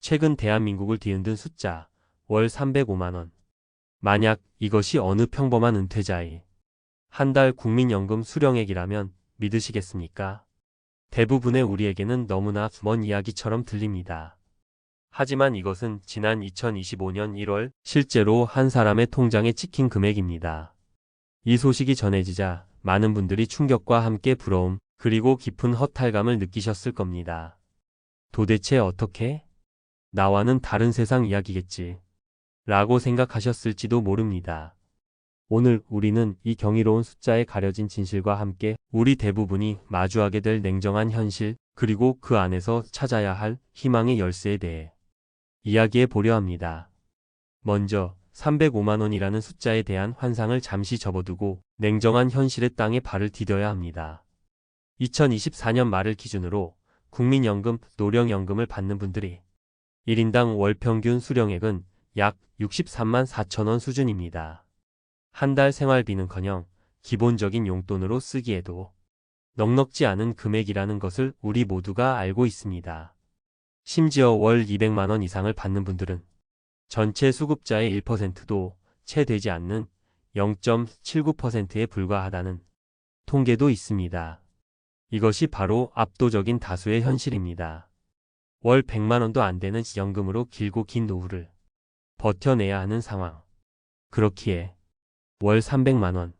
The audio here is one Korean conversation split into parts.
최근 대한민국을 뒤흔든 숫자 월 305만원. 만약 이것이 어느 평범한 은퇴자의 한 달 국민연금 수령액이라면 믿으시겠습니까? 대부분의 우리에게는 너무나 먼 이야기처럼 들립니다. 하지만 이것은 지난 2025년 1월 실제로 한 사람의 통장에 찍힌 금액입니다. 이 소식이 전해지자 많은 분들이 충격과 함께 부러움 그리고 깊은 허탈감을 느끼셨을 겁니다. 도대체 어떻게? 나와는 다른 세상 이야기겠지. 라고 생각하셨을지도 모릅니다. 오늘 우리는 이 경이로운 숫자에 가려진 진실과 함께 우리 대부분이 마주하게 될 냉정한 현실 그리고 그 안에서 찾아야 할 희망의 열쇠에 대해 이야기해 보려 합니다. 먼저 305만 원이라는 숫자에 대한 환상을 잠시 접어두고 냉정한 현실의 땅에 발을 디뎌야 합니다. 2024년 말을 기준으로 국민연금, 노령연금을 받는 분들이 1인당 월 평균 수령액은 약 63만 4천 원 수준입니다. 한 달 생활비는커녕 기본적인 용돈으로 쓰기에도 넉넉지 않은 금액이라는 것을 우리 모두가 알고 있습니다. 심지어 월 200만 원 이상을 받는 분들은 전체 수급자의 1%도 채 되지 않는 0.79%에 불과하다는 통계도 있습니다. 이것이 바로 압도적인 다수의 현실입니다. 월 100만 원도 안 되는 연금으로 길고 긴 노후를 버텨내야 하는 상황. 그렇기에 월 300만 원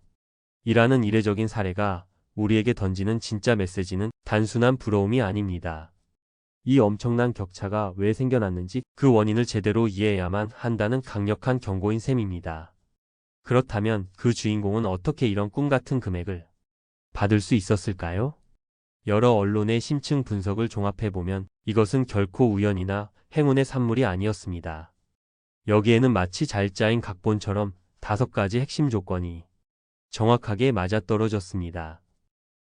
이라는 이례적인 사례가 우리에게 던지는 진짜 메시지는 단순한 부러움이 아닙니다. 이 엄청난 격차가 왜 생겨났는지 그 원인을 제대로 이해해야만 한다는 강력한 경고인 셈입니다. 그렇다면 그 주인공은 어떻게 이런 꿈 같은 금액을 받을 수 있었을까요? 여러 언론의 심층 분석을 종합해보면 이것은 결코 우연이나 행운의 산물이 아니었습니다. 여기에는 마치 잘 짜인 각본처럼 다섯 가지 핵심 조건이 정확하게 맞아떨어졌습니다.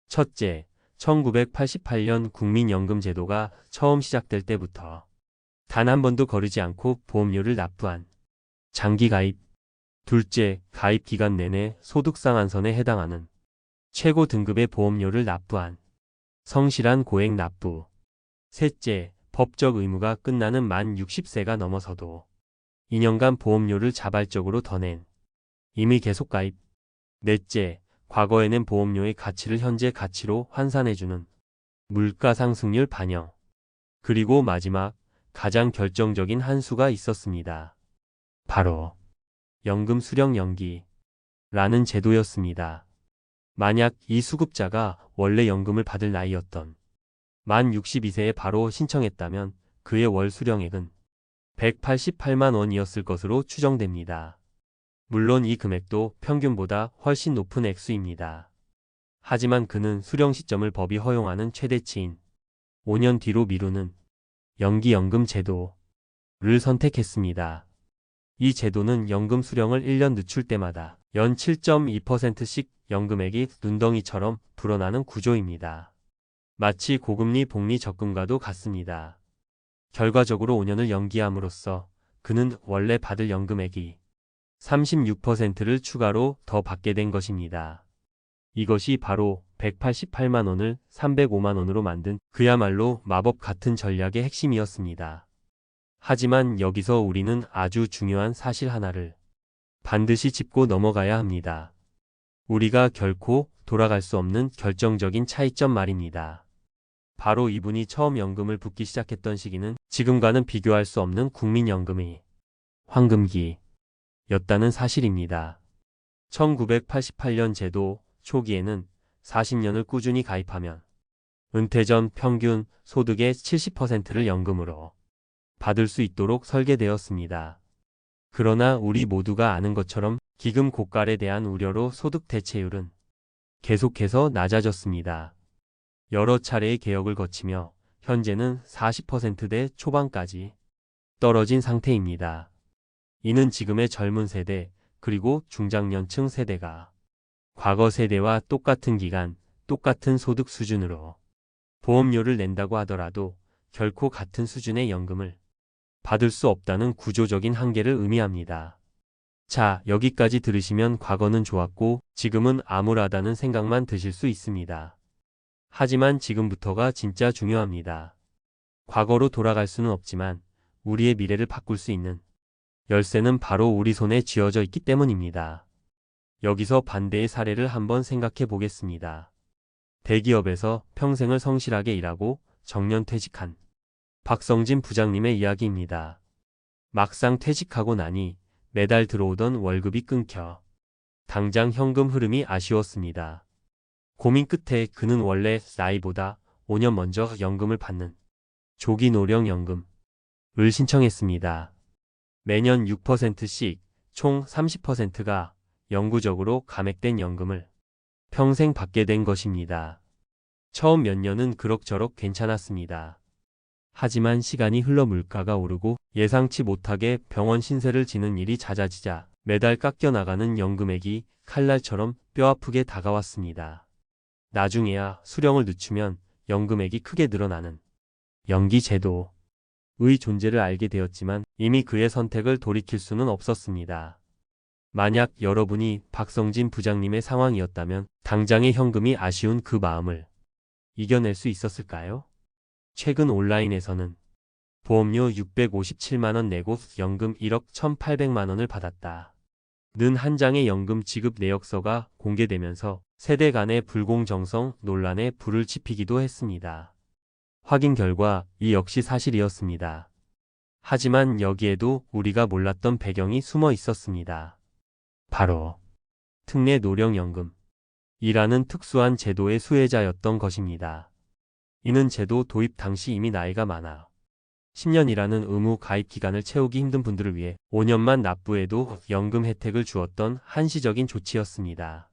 첫째, 1988년 국민연금 제도가 처음 시작될 때부터 단 한 번도 거르지 않고 보험료를 납부한 장기 가입. 둘째, 가입 기간 내내 소득 상한선에 해당하는 최고 등급의 보험료를 납부한 성실한 고액 납부. 셋째, 법적 의무가 끝나는 만 60세가 넘어서도 2년간 보험료를 자발적으로 더 낸 이미 계속 가입. 넷째, 과거에는 보험료의 가치를 현재 가치로 환산해주는 물가 상승률 반영. 그리고 마지막 가장 결정적인 한 수가 있었습니다. 바로 연금 수령 연기라는 제도였습니다. 만약 이 수급자가 원래 연금을 받을 나이였던 만 62세에 바로 신청했다면 그의 월 수령액은 188만 원이었을 것으로 추정됩니다. 물론 이 금액도 평균보다 훨씬 높은 액수입니다. 하지만 그는 수령 시점을 법이 허용하는 최대치인 5년 뒤로 미루는 연기연금 제도를 선택했습니다. 이 제도는 연금 수령을 1년 늦출 때마다 연 7.2%씩 연금액이 눈덩이처럼 불어나는 구조입니다. 마치 고금리 복리 적금과도 같습니다. 결과적으로 5년을 연기함으로써 그는 원래 받을 연금액이 36%를 추가로 더 받게 된 것입니다. 이것이 바로 188만 원을 305만 원으로 만든 그야말로 마법 같은 전략의 핵심이었습니다. 하지만 여기서 우리는 아주 중요한 사실 하나를 반드시 짚고 넘어가야 합니다. 우리가 결코 돌아갈 수 없는 결정적인 차이점 말입니다. 바로 이분이 처음 연금을 붓기 시작했던 시기는 지금과는 비교할 수 없는 국민연금의 황금기 였다는 사실입니다. 1988년 제도 초기에는 40년을 꾸준히 가입하면 은퇴 전 평균 소득의 70%를 연금으로 받을 수 있도록 설계되었습니다. 그러나 우리 모두가 아는 것처럼 기금 고갈에 대한 우려로 소득 대체율은 계속해서 낮아졌습니다. 여러 차례의 개혁을 거치며 현재는 40%대 초반까지 떨어진 상태입니다. 이는 지금의 젊은 세대 그리고 중장년층 세대가 과거 세대와 똑같은 기간, 똑같은 소득 수준으로 보험료를 낸다고 하더라도 결코 같은 수준의 연금을 받을 수 없다는 구조적인 한계를 의미합니다. 자, 여기까지 들으시면 과거는 좋았고 지금은 암울하다는 생각만 드실 수 있습니다. 하지만 지금부터가 진짜 중요합니다. 과거로 돌아갈 수는 없지만 우리의 미래를 바꿀 수 있는 열쇠는 바로 우리 손에 쥐어져 있기 때문입니다. 여기서 반대의 사례를 한번 생각해 보겠습니다. 대기업에서 평생을 성실하게 일하고 정년 퇴직한 박성진 부장님의 이야기입니다. 막상 퇴직하고 나니 매달 들어오던 월급이 끊겨 당장 현금 흐름이 아쉬웠습니다. 고민 끝에 그는 원래 나이보다 5년 먼저 연금을 받는 조기 노령 연금을 신청했습니다. 매년 6%씩 총 30%가 영구적으로 감액된 연금을 평생 받게 된 것입니다. 처음 몇 년은 그럭저럭 괜찮았습니다. 하지만 시간이 흘러 물가가 오르고 예상치 못하게 병원 신세를 지는 일이 잦아지자 매달 깎여나가는 연금액이 칼날처럼 뼈아프게 다가왔습니다. 나중에야 수령을 늦추면 연금액이 크게 늘어나는 연기제도의 존재를 알게 되었지만 이미 그의 선택을 돌이킬 수는 없었습니다. 만약 여러분이 박성진 부장님의 상황이었다면 당장의 현금이 아쉬운 그 마음을 이겨낼 수 있었을까요? 최근 온라인에서는 보험료 657만원 내고 연금 1억 1800만원을 받았다. 는 한 장의 연금 지급 내역서가 공개되면서 세대 간의 불공정성 논란에 불을 지피기도 했습니다. 확인 결과 이 역시 사실이었습니다. 하지만 여기에도 우리가 몰랐던 배경이 숨어 있었습니다. 바로 특례 노령연금 이라는 특수한 제도의 수혜자였던 것입니다. 이는 제도 도입 당시 이미 나이가 많아 10년이라는 의무 가입 기간을 채우기 힘든 분들을 위해 5년만 납부해도 연금 혜택을 주었던 한시적인 조치였습니다.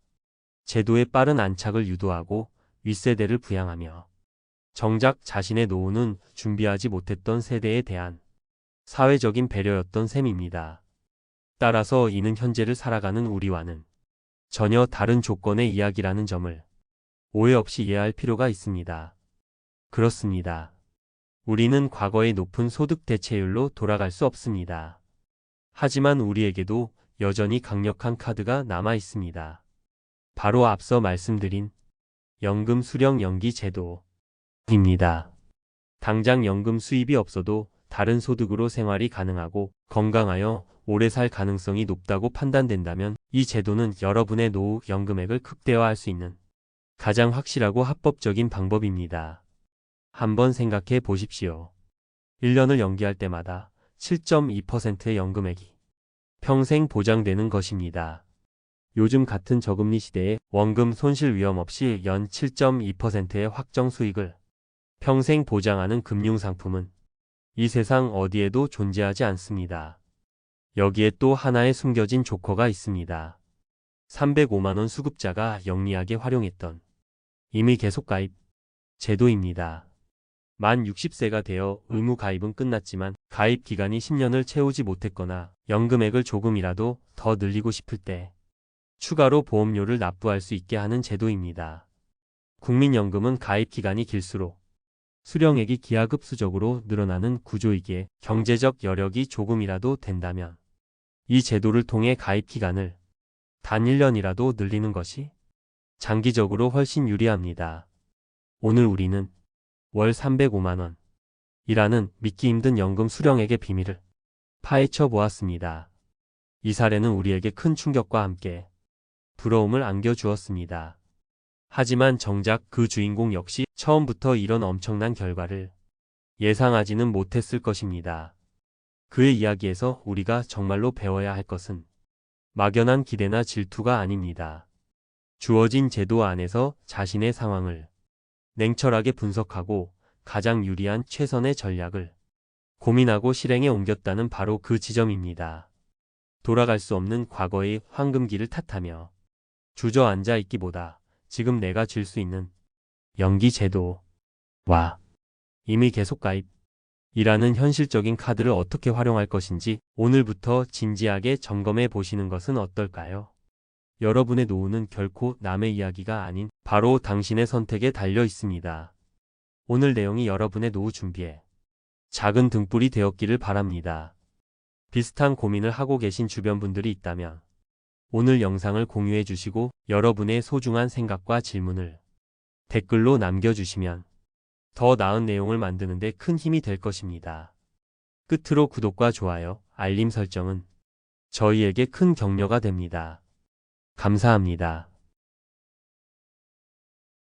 제도의 빠른 안착을 유도하고 윗세대를 부양하며 정작 자신의 노후는 준비하지 못했던 세대에 대한 사회적인 배려였던 셈입니다. 따라서 이는 현재를 살아가는 우리와는 전혀 다른 조건의 이야기라는 점을 오해 없이 이해할 필요가 있습니다. 그렇습니다. 우리는 과거의 높은 소득 대체율로 돌아갈 수 없습니다. 하지만 우리에게도 여전히 강력한 카드가 남아 있습니다. 바로 앞서 말씀드린 연금 수령 연기 제도입니다. 당장 연금 수입이 없어도 다른 소득으로 생활이 가능하고 건강하여 오래 살 가능성이 높다고 판단된다면 이 제도는 여러분의 노후 연금액을 극대화할 수 있는 가장 확실하고 합법적인 방법입니다. 한번 생각해 보십시오. 1년을 연기할 때마다 7.2%의 연금액이 평생 보장되는 것입니다. 요즘 같은 저금리 시대에 원금 손실 위험 없이 연 7.2%의 확정 수익을 평생 보장하는 금융상품은 이 세상 어디에도 존재하지 않습니다. 여기에 또 하나의 숨겨진 조커가 있습니다. 305만원 수급자가 영리하게 활용했던 이미 계속 가입 제도입니다. 만 60세가 되어 의무 가입은 끝났지만 가입 기간이 10년을 채우지 못했거나 연금액을 조금이라도 더 늘리고 싶을 때 추가로 보험료를 납부할 수 있게 하는 제도입니다. 국민연금은 가입 기간이 길수록 수령액이 기하급수적으로 늘어나는 구조이기에 경제적 여력이 조금이라도 된다면 이 제도를 통해 가입 기간을 단 1년이라도 늘리는 것이 장기적으로 훨씬 유리합니다. 오늘 우리는 월 305만원 이라는 믿기 힘든 연금 수령액의 비밀을 파헤쳐 보았습니다. 이 사례는 우리에게 큰 충격과 함께 부러움을 안겨주었습니다. 하지만 정작 그 주인공 역시 처음부터 이런 엄청난 결과를 예상하지는 못했을 것입니다. 그의 이야기에서 우리가 정말로 배워야 할 것은 막연한 기대나 질투가 아닙니다. 주어진 제도 안에서 자신의 상황을 냉철하게 분석하고 가장 유리한 최선의 전략을 고민하고 실행에 옮겼다는 바로 그 지점입니다. 돌아갈 수 없는 과거의 황금기를 탓하며 주저앉아 있기보다 지금 내가 질 수 있는 연기 제도와 이미 계속 가입 이라는 현실적인 카드를 어떻게 활용할 것인지 오늘부터 진지하게 점검해 보시는 것은 어떨까요? 여러분의 노후는 결코 남의 이야기가 아닌 바로 당신의 선택에 달려 있습니다. 오늘 내용이 여러분의 노후 준비에 작은 등불이 되었기를 바랍니다. 비슷한 고민을 하고 계신 주변 분들이 있다면 오늘 영상을 공유해 주시고 여러분의 소중한 생각과 질문을 댓글로 남겨주시면 더 나은 내용을 만드는데 큰 힘이 될 것입니다. 끝으로 구독과 좋아요, 알림 설정은 저희에게 큰 격려가 됩니다. 감사합니다.